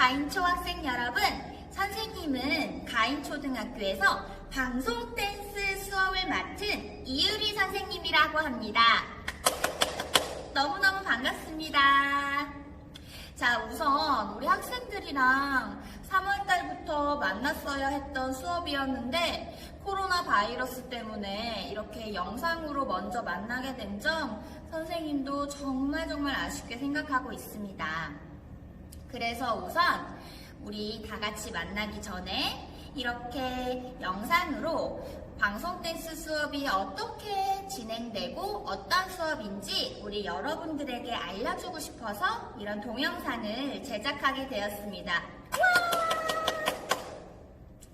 가인초 학생 여러분, 선생님은 가인초등학교에서 방송 댄스 수업을 맡은 이유리 선생님이라고 합니다. 너무너무 반갑습니다. 자, 우선 우리 학생들이랑 3월달부터 만났어야 했던 수업이었는데 코로나 바이러스 때문에 이렇게 영상으로 먼저 만나게 된 점 선생님도 정말 정말 아쉽게 생각하고 있습니다. 그래서 우선 우리 다 같이 만나기 전에 이렇게 영상으로 방송 댄스 수업이 어떻게 진행되고 어떤 수업인지 우리 여러분들에게 알려주고 싶어서 이런 동영상을 제작하게 되었습니다.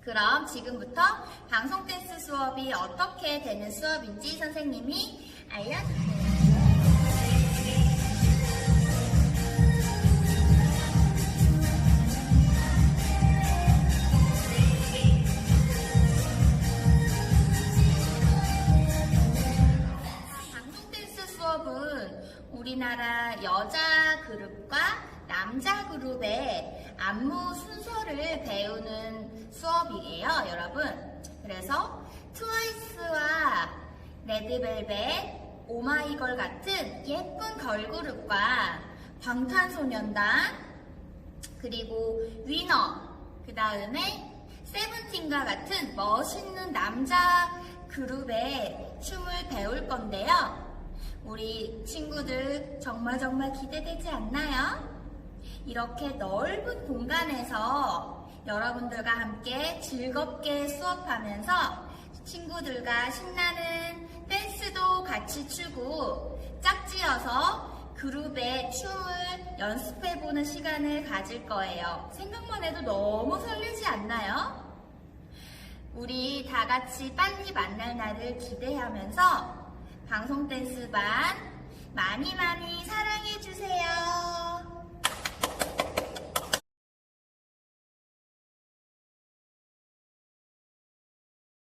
그럼 지금부터 방송 댄스 수업이 어떻게 되는 수업인지 선생님이 알려주세요. 우리나라 여자 그룹과 남자 그룹의 안무 순서를 배우는 수업이에요, 여러분. 그래서 트와이스와 레드벨벳, 오마이걸 같은 예쁜 걸그룹과 방탄소년단, 그리고 위너, 그 다음에 세븐틴과 같은 멋있는 남자 그룹의 춤을 배울 건데요. 우리 친구들 정말 정말 기대되지 않나요? 이렇게 넓은 공간에서 여러분들과 함께 즐겁게 수업하면서 친구들과 신나는 댄스도 같이 추고 짝지어서 그룹의 춤을 연습해보는 시간을 가질 거예요. 생각만 해도 너무 설레지 않나요? 우리 다 같이 빨리 만날 날을 기대하면서 방송 댄스반 많이 많이 사랑해주세요.